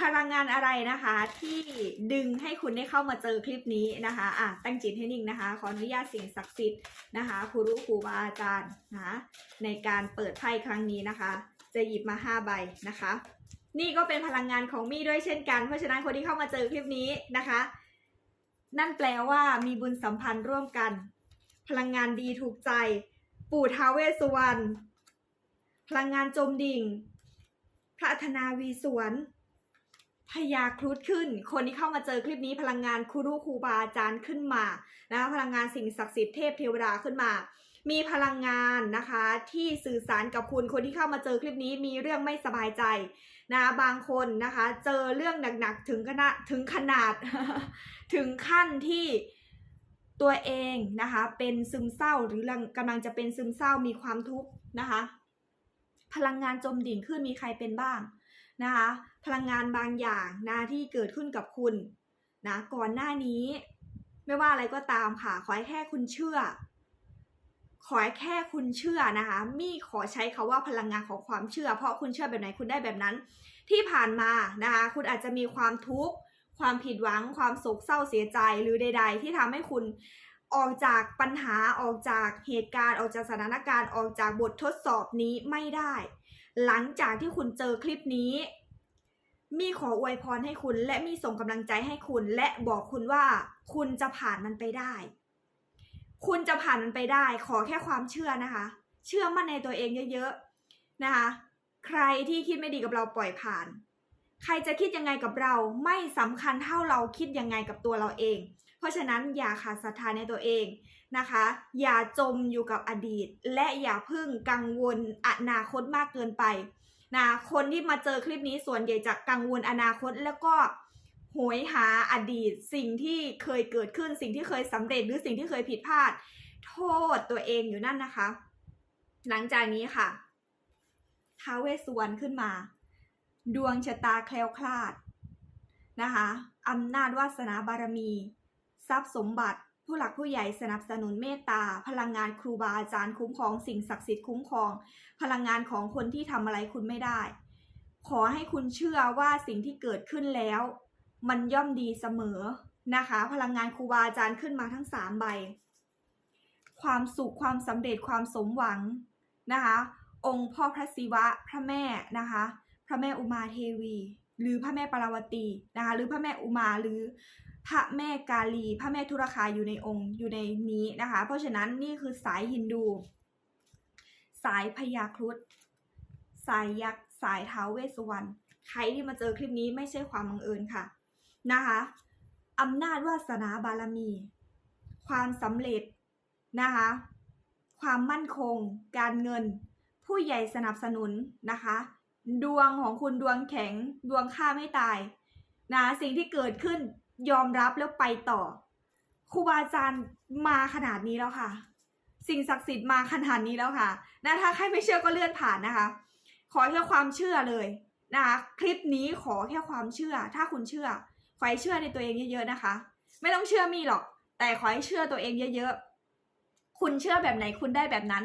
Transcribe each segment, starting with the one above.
พลังงานอะไรนะคะ ที่ดึงให้คุณได้เข้ามาเจอคลิปนี้นะคะอะตั้งจิตให้นิ่งนะคะ ขออนุญาตสิ่งศักดิ์สิทธิ์นะคะครูรู้ครูบาอาจารย์นะะในการเปิดไพ่ครั้งนี้นะคะ จะหยิบมาห้าใบนะคะ นี่ก็เป็นพลังงานของมี่ด้วยเช่นกันเพราะฉะนั้นคนที่เข้ามาเจอคลิปนี้นะคะ นั่นแปลว่ามีบุญสัมพันธ์ร่วมกัน พลังงานดีถูกใจ ปู่ท้าวเวสสุวรรณพลังงานจมดิ่งพระธนาวีสวน พยาครุฑขึ้น คนที่เข้ามาเจอคลิปนี้พลังงานครูรูครูบาอาจารย์ขึ้นมานะคะพลังงานสิ่งศักดิ์สิทธิ์เทพเทวดาขึ้นมา มีพลังงานนะคะที่สื่อสารกับคุณคนที่เข้ามาเจอคลิปนี้มีเรื่องไม่สบายใจนะบางคนนะคะเจอเรื่องหนักๆถึงขนาดถึงขนาด ถึงขั้นที่ตัวเองนะคะเป็นซึมเศร้าหรือกำลังจะเป็นซึมเศร้ามีความทุกข์นะคะ พลังงานจมดิ่งขึ้นมีใครเป็นบ้าง นะคะพลังงานบางอย่างนะที่เกิดขึ้นกับคุณนะก่อนหน้านี้ ไม่ว่าอะไรก็ตามค่ะ ขอให้แค่คุณเชื่อ ขอให้แค่คุณเชื่อนะคะมี่ขอใช้คาว่าพลังงานของความเชื่อ เพราะคุณเชื่อแบบไหนคุณได้แบบนั้น ที่ผ่านมานะคะคุณอาจจะมีความทุกข์ความผิดหวัง ความโศกเศร้าเสียใจหรือใด ๆ ที่ทำให้คุณออกจากปัญหาออกจากเหตุการณ์ ออกจากสถานการณ์ออกจากบททดสอบนี้ไม่ได้ หลังจากที่คุณเจอคลิปนี้ มีขออวยพรให้คุณ และมีส่งกำลังใจให้คุณ และบอกคุณว่า คุณจะผ่านมันไปได้ คุณจะผ่านมันไปได้ ขอแค่ความเชื่อนะคะ เชื่อมั่นในตัวเองเยอะๆนะคะ ใครที่คิดไม่ดีกับเราปล่อยผ่าน ใครจะคิดยังไงกับเราไม่สำคัญเท่าเราคิดยังไงกับตัวเราเอง เพราะฉะนั้นอย่าขาดศรัทธาในตัวเองนะคะ อย่าจมอยู่กับอดีต และอย่าพึ่งกังวลอนาคตมากเกินไปนะคนที่มาเจอคลิปนี้ส่วนใหญ่จะกังวลอนาคตแล้วก็โหยหาอดีต สิ่งที่เคยเกิดขึ้น สิ่งที่เคยสำเร็จหรือสิ่งที่เคยผิดพลาด โทษตัวเองอยู่นั่นนะคะ หลังจากนี้ค่ะท้าเวสสุวรรณขึ้นมา ดวงชะตาแคล้วคลาดนะคะอำนาจวาสนาบารมี ทรัพย์สมบัติ ผู้หลักผู้ใหญ่สนับสนุนเมตตา พลังงานครูบาอาจารย์คุ้มครองสิ่งศักดิ์สิทธิ์คุ้มครอง พลังงานของคนที่ทำอะไรคุณไม่ได้ ขอให้คุณเชื่อว่าสิ่งที่เกิดขึ้นแล้ว มันย่อมดีเสมอนะคะ พลังงานครูบาอาจารย์ขึ้นมาทั้งสามใบ ความสุขความสำเร็จความสมหวังนะคะ องค์พ่อพระศิวะพระแม่นะคะ พระแม่อุมาเทวี หรือพระแม่ปาราวตีนะคะหรือพระแม่อุมาหรือพระแม่กาลี พระแม่ธุรคาอยู่ในองค์อยู่ในนี้นะคะ เพราะฉะนั้นนี่คือสายฮินดู สายพญาครุฑสายยักษ์สายท้าวเวสวรรณใครที่มาเจอคลิปนี้ไม่ใช่ความบังเอิญค่ะนะคะอำนาจวาสนาบารมี ความสำเร็จนะคะความมั่นคง การเงิน ผู้ใหญ่สนับสนุนนะคะ ดวงของคุณดวงแข็งดวงฆ่าไม่ตายนะสิ่งที่เกิดขึ้นยอมรับแล้วไปต่อครูบาอาจารย์มาขนาดนี้แล้วค่ะ สิ่งศักดิ์สิทธิ์มาขนาดนี้แล้วค่ะนะถ้าใครไม่เชื่อก็เลื่อนผ่านนะคะ ขอแค่ความเชื่อเลยนะคะคลิปนี้ขอแค่ความเชื่อ ถ้าคุณเชื่อขอให้เชื่อในตัวเองเยอะๆนะคะ ไม่ต้องเชื่อมีหรอก แต่ขอให้เชื่อตัวเองเยอะๆคุณเชื่อแบบไหนคุณได้แบบนั้น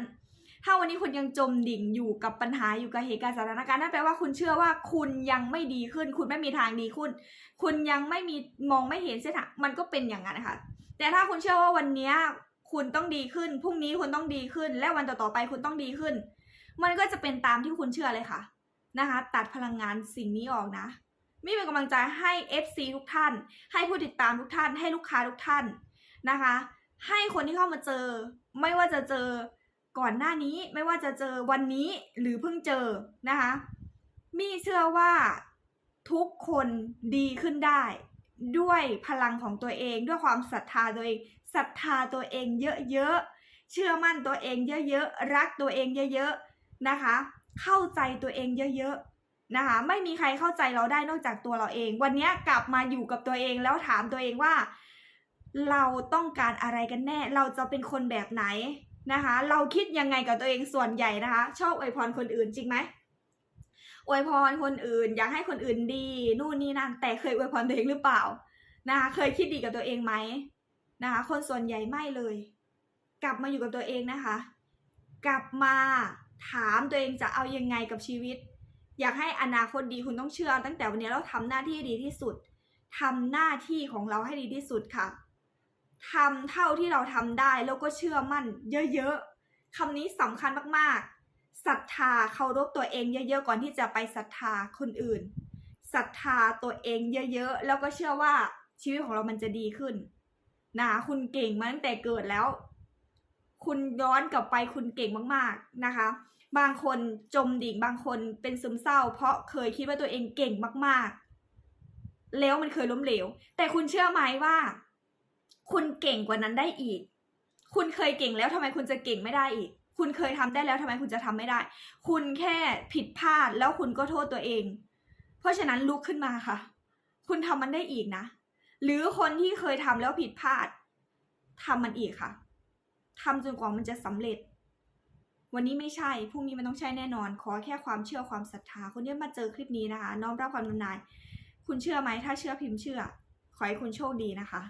ถ้าวันนี้คุณยังจมดิ่งอยู่กับปัญหาอยู่กับเหตุการณ์สถานการณ์นั่นแปลว่าคุณเชื่อว่าคุณยังไม่ดีขึ้น คุณไม่มีทางดีขึ้น คุณยังไม่มีมองไม่เห็นเส้นทางมันก็เป็นอย่างนั้นนะคะแต่ถ้าคุณเชื่อว่าวันนี้คุณต้องดีขึ้นพรุ่งนี้คุณต้องดีขึ้น และวันต่อๆไปคุณต้องดีขึ้น มันก็จะเป็นตามที่คุณเชื่อเลยค่ะนะคะตัดพลังงานสิ่งนี้ออกนะมีเป็นกำลังใจให้ FC ทุกท่าน ให้ผู้ติดตามทุกท่าน ให้ลูกค้าทุกท่านนะคะ ให้คนที่เข้ามาเจอ ไม่ว่าจะเจอ ก่อนหน้านี้ไม่ว่าจะเจอวันนี้หรือเพิ่งเจอนะคะ มี่เชื่อว่าทุกคนดีขึ้นได้ ด้วยพลังของตัวเอง ด้วยความศรัทธาตัวเองศรัทธาตัวเองเยอะๆเชื่อมั่นตัวเองเยอะๆรักตัวเองเยอะๆนะคะ เข้าใจตัวเองเยอะๆนะคะ ไม่มีใครเข้าใจเราได้นอกจากตัวเราเอง วันนี้กลับมาอยู่กับตัวเองแล้วถามตัวเองว่า เราต้องการอะไรกันแน่ เราจะเป็นคนแบบไหน นะคะ เราคิดยังไงกับตัวเองส่วนใหญ่นะคะ ชอบอวยพรคนอื่นจริงไหมอวยพรคนอื่น อยากให้คนอื่นดีนู่นนี่นั่นแต่เคยอวยพรตัวเองหรือเปล่านะคะเคยคิดดีกับตัวเองไหมนะคะ คนส่วนใหญ่ไม่เลย กลับมาอยู่กับตัวเองนะคะ กลับมาถามตัวเองจะเอายังไงกับชีวิต อยากให้อนาคตดีคุณต้องเชื่อ ตั้งแต่วันนี้เราทำหน้าที่ดีที่สุดทำหน้าที่ของเราให้ดีที่สุดค่ะ ทำเท่าที่เราทำได้แล้วก็เชื่อมั่นเยอะๆคำนี้สำคัญมากๆศรัทธาเคารพตัวเองเยอะๆก่อนที่จะไปศรัทธาคนอื่นศรัทธาตัวเองเยอะๆแล้วก็เชื่อว่าชีวิตของเรามันจะดีขึ้นนะคะคุณเก่งมาตั้งแต่เกิดแล้ว คุณย้อนกลับไปคุณเก่งมากๆนะคะ บางคนจมดิ่งบางคนเป็นซึมเศร้า เพราะเคยคิดว่าตัวเองเก่งมากๆ แล้วมันเคยล้มเหลว แต่คุณเชื่อไหมว่า คุณเก่งกว่านั้นได้อีก คุณเคยเก่งแล้วทำไมคุณจะเก่งไม่ได้อีก คุณเคยทำได้แล้วทำไมคุณจะทำไม่ได้ คุณแค่ผิดพลาดแล้วคุณก็โทษตัวเอง เพราะฉะนั้นลุกขึ้นมาค่ะ คุณทำมันได้อีกนะ หรือคนที่เคยทำแล้วผิดพลาดทำมันอีกค่ะทำจนกว่ามันจะสำเร็จ วันนี้ไม่ใช่ พรุ่งนี้มันต้องใช่แน่นอน ขอแค่ความเชื่อความศรัทธา คนที่มาเจอคลิปนี้นะคะ น้อมรับความนำนาย คุณเชื่อไหม ถ้าเชื่อพิมพ์เชื่อ ขอให้คุณโชคดีนะคะ